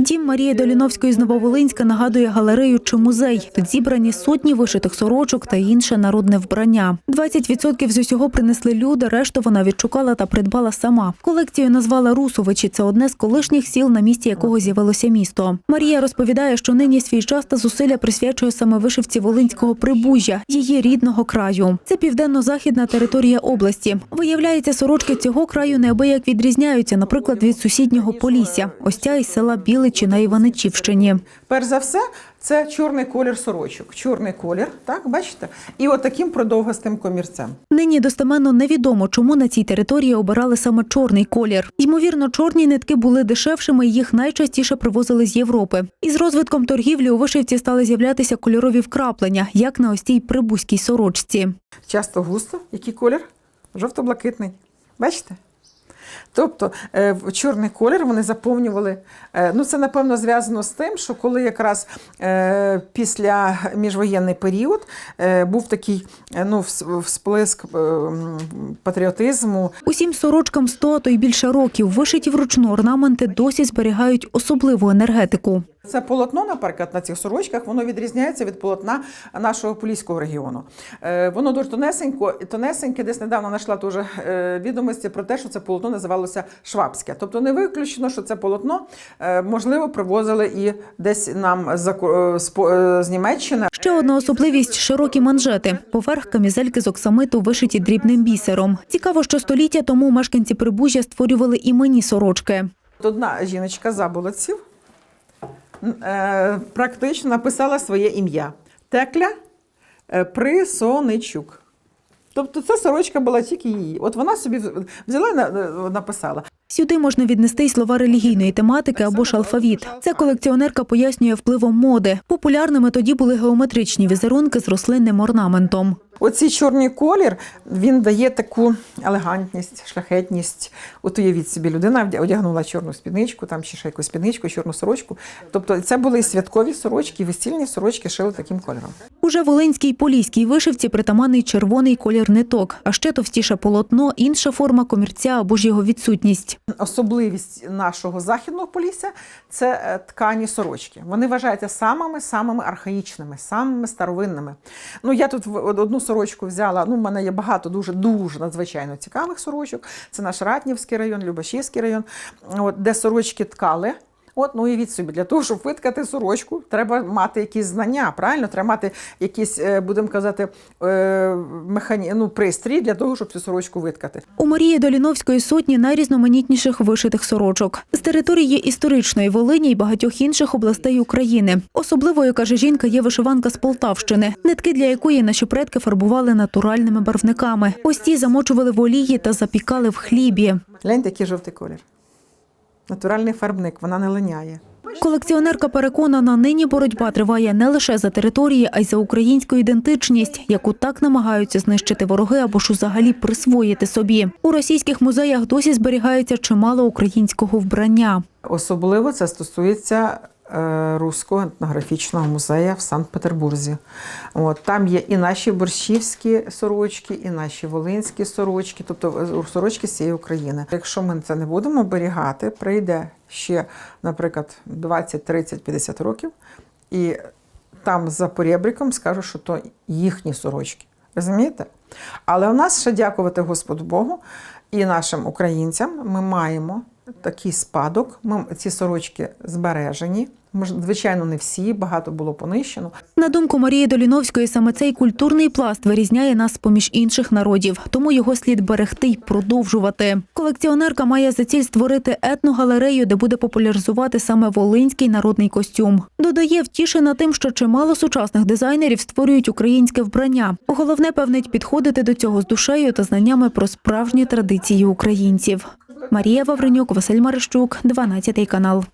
Дім Марії Доліновської з Нововолинська нагадує галерею чи музей. Тут зібрані сотні вишитих сорочок та інше народне вбрання. 20% з усього принесли люди, решту вона відшукала та придбала сама. Колекцію назвала Русовичі. Це одне з колишніх сіл, на місці якого з'явилося місто. Марія розповідає, що нині свій час та зусилля присвячує саме вишивці Волинського прибужжя, її рідного краю. Це південно-західна територія області. Виявляється, сорочки цього краю неабияк відрізняються, наприклад, від сусіднього Полісся. Ось ця із села Біличі на Іваничівщині. Перш за все, це чорний колір сорочок. Чорний колір, так, бачите? І от продовгастим комірцем. Нині достеменно невідомо, чому на цій території обирали саме чорний колір. Ймовірно, чорні нитки були дешевшими, і їх найчастіше привозили з Європи. Із розвитком торгівлі у вишивці стали з'являтися кольорові вкраплення, як на ось цій прибузькій сорочці. Часто густо. Який колір? Жовто-блакитний. Бачите? Тобто е, в чорний колір вони заповнювали. е, Ну, це напевно зв'язано з тим, що коли якраз е, після міжвоєнний період був такий ну, всплеск патріотизму, Усім сорочкам 100, а то й більше років вишиті вручну орнаменти досі зберігають особливу енергетику. Це полотно, наприклад, на цих сорочках, воно відрізняється від полотна нашого поліського регіону. Е, воно дуже тонесенько, тонесеньке, десь недавно знайшла теж е, відомості про те, що це полотно називалося Швабське. Тобто не виключено, що це полотно, е, можливо, привозили і десь нам з, з Німеччини. Ще одна особливість широкі манжети. Поверх камізельки з оксамиту вишиті дрібним бісером. Цікаво, що століття тому мешканці Прибужжя створювали іменні сорочки. Одна жіночка заболоців е, практично написала своє ім'я Текля е, Присоничук. Тобто ця сорочка була тільки її. От вона собі взяла і е, написала. Сюди можна віднести й слова релігійної тематики або ж алфавіт. Ця колекціонерка пояснює впливом моди. Популярними тоді були геометричні візерунки з рослинним орнаментом. Оцей чорний колір він дає таку елегантність, шляхетність. От уявіть собі, людина одягнула чорну спідничку, там ще якусь спідничку, чорну сорочку. Тобто це були і святкові сорочки, і весільні сорочки шили таким кольором. Уже волинській поліській вишивці притаманний червоний колір ниток, а ще товстіше полотно, інша форма комірця або ж його відсутність. Особливість нашого західного полісся це е, ткані сорочки. Вони вважаються самими самими архаїчними, самими старовинними. Ну я тут одну сорочку взяла. Ну, в мене є багато дуже дуже надзвичайно цікавих сорочок. Це наш Ратнівський район, Любашівський район, от, де сорочки ткали. От, ну уявіть собі, для того, щоб виткати сорочку, треба мати якісь знання, правильно? Треба мати якісь, е, будемо казати, е, механі... ну, пристрій для того, щоб цю сорочку виткати. У Марії Доліновської сотні найрізноманітніших вишитих сорочок з території історичної Волині і багатьох інших областей України. Особливою каже жінка, є вишиванка з Полтавщини, нитки для якої наші предки фарбували натуральними барвниками. Ось ці замочували в олії та запікали в хлібі. Гляньте, який жовтий колір. Натуральний фарбник, вона не линяє. Колекціонерка переконана, нині боротьба триває не лише за території, а й за українську ідентичність, яку так намагаються знищити вороги або ж взагалі присвоїти собі. У російських музеях досі зберігається чимало українського вбрання. Особливо це стосується Руського етнографічного музею в Санкт-Петербурзі. От, там є і наші борщівські сорочки, і наші волинські сорочки, тобто е, сорочки з цієї України. Якщо ми це не будемо оберігати, прийде ще, наприклад, 20, 30, 50 років, і там за поребриком скажуть, що то їхні сорочки. Розумієте? Але у нас ще дякувати Господу Богу і нашим українцям ми маємо такий спадок. Ми ці сорочки збережені. Звичайно, не всі, багато було понищено. На думку Марії Доліновської, саме цей культурний пласт вирізняє нас поміж інших народів, тому його слід берегти й продовжувати. Колекціонерка має за ціль створити етногалерею, де буде популяризувати саме волинський народний костюм. Додає втішена тим, що чимало сучасних дизайнерів створюють українське вбрання. Головне певнить підходити до цього з душею та знаннями про справжні традиції українців. Марія Вавренюк, Василь Марищук, 12 канал.